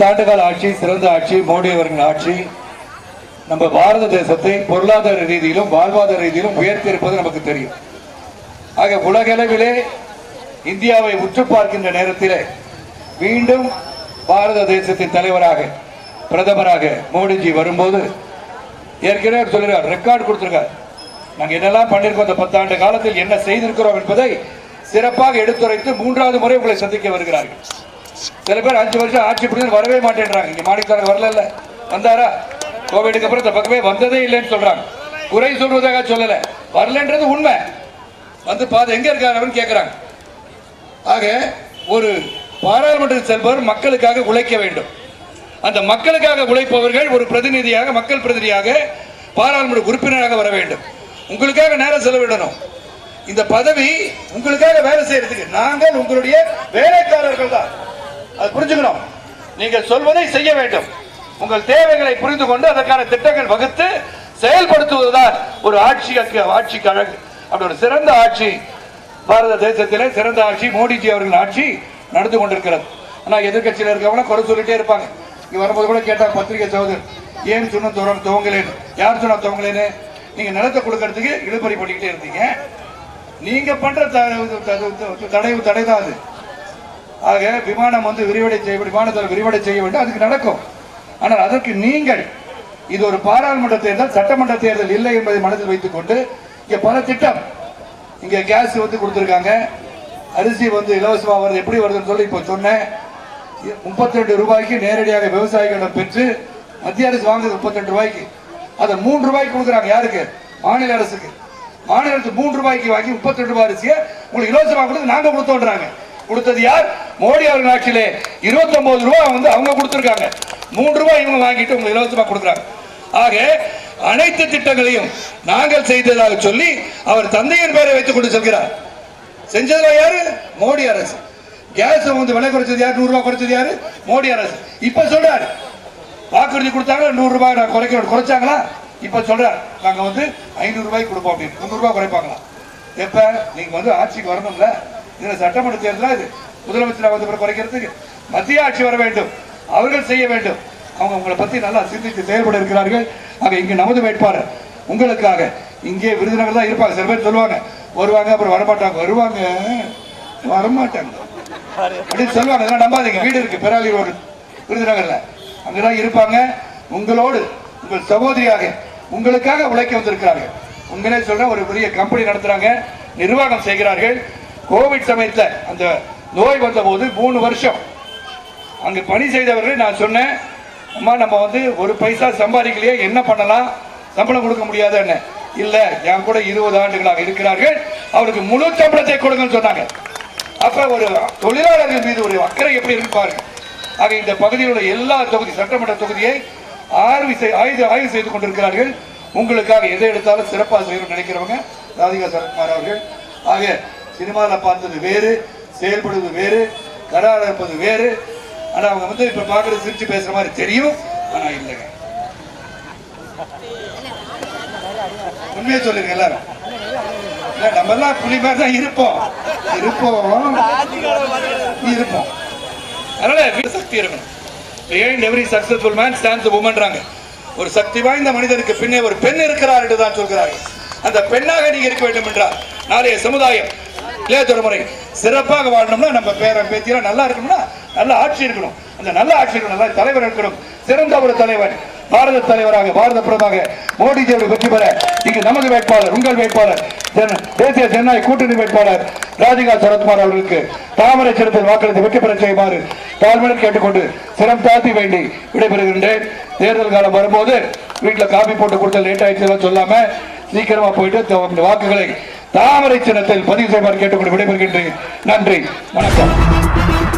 பத்தாண்டு கால ஆட்சி சிறந்த ஆட்சி மோடி அவர்களின் ஆட்சி நம்ம பாரத தேசத்தை பொருளாதார ரீதியிலும் வாழ்வாதார ரீதியிலும் உயர்த்தி இருப்பது நமக்கு தெரியும். ஆக உலகளவிலே இந்தியாவை உற்று பார்க்கின்ற நேரத்திலே மீண்டும் பாரத தேசத்தின் தலைவராக பிரதமராக மோடிஜி வரும்போது ஏற்கனவே அவர் ரெக்கார்டு ரெக்கார்ட் கொடுத்திருக்கார். நாங்கள் என்னெல்லாம் பண்ணியிருக்கோம் இந்த பத்தாண்டு காலத்தில் என்ன செய்திருக்கிறோம் என்பதை சிறப்பாக எடுத்துரைத்து மூன்றாவது முறை உங்களை சந்திக்க வருகிறார்கள். சில பேர் அஞ்சு வருஷம் ஆட்சி பிடிச்சு வரவே மாட்டேன்றாங்க. இங்க மாணிக்கத்தாரங்க வரல வந்தாரா? கோவிடுக்கு அப்புறம் இந்த பக்கமே வந்ததே இல்லைன்னு சொல்றாங்க. குறை சொல்வதாக சொல்லல. வரலன்றது உண்மை. வந்து பாதை எங்க இருக்காரு கேட்கிறாங்க ஆக ஒரு பாராளுமன்றத்தில் செல்பவர் மக்களுக்காக உழைக்க வேண்டும். அந்த மக்களுக்காக உழைப்பவர்கள் ஒரு பிரதிநிதியாக மக்கள் பிரதிநிதியாக பாராளுமன்ற உறுப்பினராக வர வேண்டும். உங்களுக்காக நேரம் செலவிடணும். இந்த பதவி உங்களுக்காக வேலை செய்யறதுக்கு நாங்கள் உங்களுடைய வேலைக்காரர்கள் தான். அது புரிஞ்சுக்கணும். நீங்கள் சொல்வதை செய்ய வேண்டும். உங்கள் தேவைகளை புரிந்து கொண்டு அதற்கான திட்டங்கள் வகுத்து செயல்படுத்துவதுதான் ஒரு ஆட்சிக்கு ஆட்சிக்கு அழகு அப்படி ஒரு சிறந்த ஆட்சி பாரத தேசத்திலே சிறந்த ஆட்சி மோடிஜி அவர்கள் ஆட்சி நடந்து கொண்டிருக்கிறது. ஆனால் எதிர்க்கட்சியில் இருக்கவங்க குறை சொல்லிட்டே இருப்பாங்க. இங்கே வரும்போது கூட கேட்டாங்க பத்திரிகை சகோதரர் ஏன் சொன்ன தொடர் துவங்கலேன்னு? யார் சொன்னா துவங்கலேன்னு? நீங்கள் நிலத்தை கொடுக்கறதுக்கு இழுபறி பண்ணிக்கிட்டே இருந்தீங்க. நீங்கள் பண்ணுற த- தடை தடை தான் அது. ஆக விமானம் வந்து விரிவடை செய்ய விமானத்தில் விரிவடை செய்ய வேண்டும் அதுக்கு நடக்கும். ஆனால் அதற்கு நீங்கள் இது ஒரு பாராளுமன்ற தேர்தல் சட்டமன்ற தேர்தல் இல்லை என்பதை மனதில் வைத்துக் கொண்டு இங்கே பல திட்டம் இங்கே கேஸ் வந்து கொடுத்துருக்காங்க. அரிசி வந்து இலவசமாக வருது எப்படி வருதுன்னு சொல்லி இப்போ சொன்னேன். முப்பத்தி ரெண்டு ரூபாய்க்கு நேரடியாக விவசாயிகளிடம் பெற்று மத்திய அரசு வாங்குது முப்பத்தி ரெண்டு ரூபாய்க்கு. அதை மூன்று ரூபாய்க்கு கொடுக்குறாங்க யாருக்கு? மாநில அரசுக்கு. மாநில அரசு மூன்று ரூபாய்க்கு வாங்கி முப்பத்தி ரெண்டு ரூபாய் அரிசியை உங்களுக்கு இலவசமாக கொடுத்து நாங்கள் கொடுத்தோன்றாங்க. கொடுத்தது யார்? மோடி அவர்கள் ஆட்சியிலே இருபத்தி ஒன்பது ரூபாய் வந்து அவங்க கொடுத்துருக்காங்க. மூன்று ரூபாய் இவங்க வாங்கிட்டு உங்களுக்கு இலவசமாக கொடுக்குறாங்க. ஆக அனைத்து திட்டங்களையும் நாங்கள் செய்ததாக சொல்லி அவர் தந்தையின் பெயரை வைத்துக் கொண்டு செல்கிறார். செஞ்சதுல யாரு? மோடி அரசு. கேஸ் வந்து விலை குறைச்சது யார்? நூறு ரூபாய் குறைச்சது யாரு? மோடி அரசு. இப்ப சொல்றாரு. வாக்குறுதி கொடுத்தாங்க நூறு ரூபாய் நான் குறைக்க குறைச்சாங்களா? இப்ப சொல்றாரு. நாங்க வந்து ஐநூறு ரூபாய் கொடுப்போம் அப்படின்னு. முந்நூறு ரூபாய் குறைப்பாங்களா? எப்ப? நீங்க வந்து ஆட்சிக்கு வரணும்ல. இதில் சட்டமன்ற தேர்தலா இது? முதலமைச்சராக வந்த பிறகு குறைக்கிறதுக்கு மத்திய ஆட்சி வர வேண்டும். அவர்கள் செய்ய வேண்டும். அவங்க உங்களை பற்றி நல்லா சிந்தித்து செயல்பட இருக்கிறார்கள். ஆக இங்கே நமது வேட்பாளர் உங்களுக்காக இங்கே விருதுநகர் தான் இருப்பாங்க. சில பேர் சொல்லுவாங்க வருவாங்க அப்புறம் வரமாட்டாங்க. வருவாங்க. வரமாட்டாங்க. அப்படின்னு சொல்லுவாங்க. அதெல்லாம் நம்பாதீங்க. வீடு இருக்கு பெராலி ரோடு அங்கே அங்கதான் இருப்பாங்க. உங்களோடு உங்கள் சகோதரியாக உங்களுக்காக உழைக்க வந்திருக்கிறார்கள். உங்களே சொல்ற ஒரு பெரிய கம்பெனி நடத்துறாங்க. நிர்வாகம் செய்கிறார்கள். கோவிட் சமயத்தில் அந்த நோய் வந்த போது மூணு வருஷம். அங்கே பணி செய்தவர்கள் நான் சொன்னேன் அம்மா நம்ம வந்து ஒரு பைசா சம்பாதிக்கலையே என்ன பண்ணலாம்? சம்பளம் கொடுக்க முடியாதுன்னு. இல்ல என் கூட இருபது ஆண்டுகளாக இருக்கிறார்கள். அவருக்கு முழு சம்பளத்தை கொடுங்கன்னு சொன்னாங்க. அப்ப ஒரு தொழிலாளர்கள் மீது ஒரு அக்கறை எப்படி இருக்கு ஆக இந்த பகுதியில் எல்லா தொகுதி சட்டமன்ற தொகுதியை ஆய்வு செய்- ஆய்வு ஆய்வு செய்து கொண்டிருக்கிறார்கள். உங்களுக்காக எதை எடுத்தாலும் சிறப்பாக செய்யணும்னு நினைக்கிறவங்க ராதிகா சரத்குமார் அவர்கள். ஆக சினிமாவில் பார்த்தது வேறு செயல்படுவது வேறு கரார் இருப்பது வேறு. ஆனா அவங்க வந்து இப்போ பாக்குறது சிரிச்சு பேசுற மாதிரி தெரியும் ஆனா இல்லைங்க. உண்மையை சொல்லுங்க எல்லாரும். நம்ம எல்லாம் புலி மாதிரி தான் இருப்போம். இருப்போம். இருப்போம். அதனால சக்தி இருக்கணும். ஏன் எவ்ரி சக்சஸ்ஃபுல் மேன் ஸ்டாண்ட்ஸ் உமன்றாங்க ஒரு சக்தி வாய்ந்த மனிதனுக்கு பின்னே ஒரு பெண் இருக்கிறார் என்று தான் சொல்கிறார்கள். அந்த பெண்ணாக நீங்க இருக்க வேண்டும் என்றால் நாளைய சமுதாயம் இளைய முறை. சிறப்பாக வாழணும்னா நம்ம பேரன் பேத்தியெல்லாம் நல்லா இருக்கணும்னா நல்ல ஆட்சி இருக்கணும். அந்த நல்ல ஆட்சி இருக்கணும். நல்ல தலைவர் இருக்கணும். சிறந்த ஒரு தலைவர் பாரத தலைவராக பாரத பிரதமாக மோடிஜி அவர்கள் வெற்றி பெற இங்கு நமது வேட்பாளர் உங்கள் வேட்பாளர் தேசிய ஜனநாயக கூட்டணி வேட்பாளர் ராதிகா சரத்குமார் அவர்களுக்கு தாமரை சிறப்பில் வாக்களித்து வெற்றி பெற செய்யுமாறு தாழ்மையுடன் கேட்டுக்கொண்டு சிரம் தாத்தி வேண்டி விடைபெறுகின்றேன். தேர்தல் காலம் வரும்போது வீட்டில் காபி போட்டு கொடுத்த லேட் ஆயிடுச்சு சொல்லாம சீக்கிரமா போயிட்டு வாக்குகளை தாமரை சின்னத்தில் பதிவு செய்வார் கேட்டுக்கொண்டு விடைபெறுகின்றேன். நன்றி. வணக்கம்.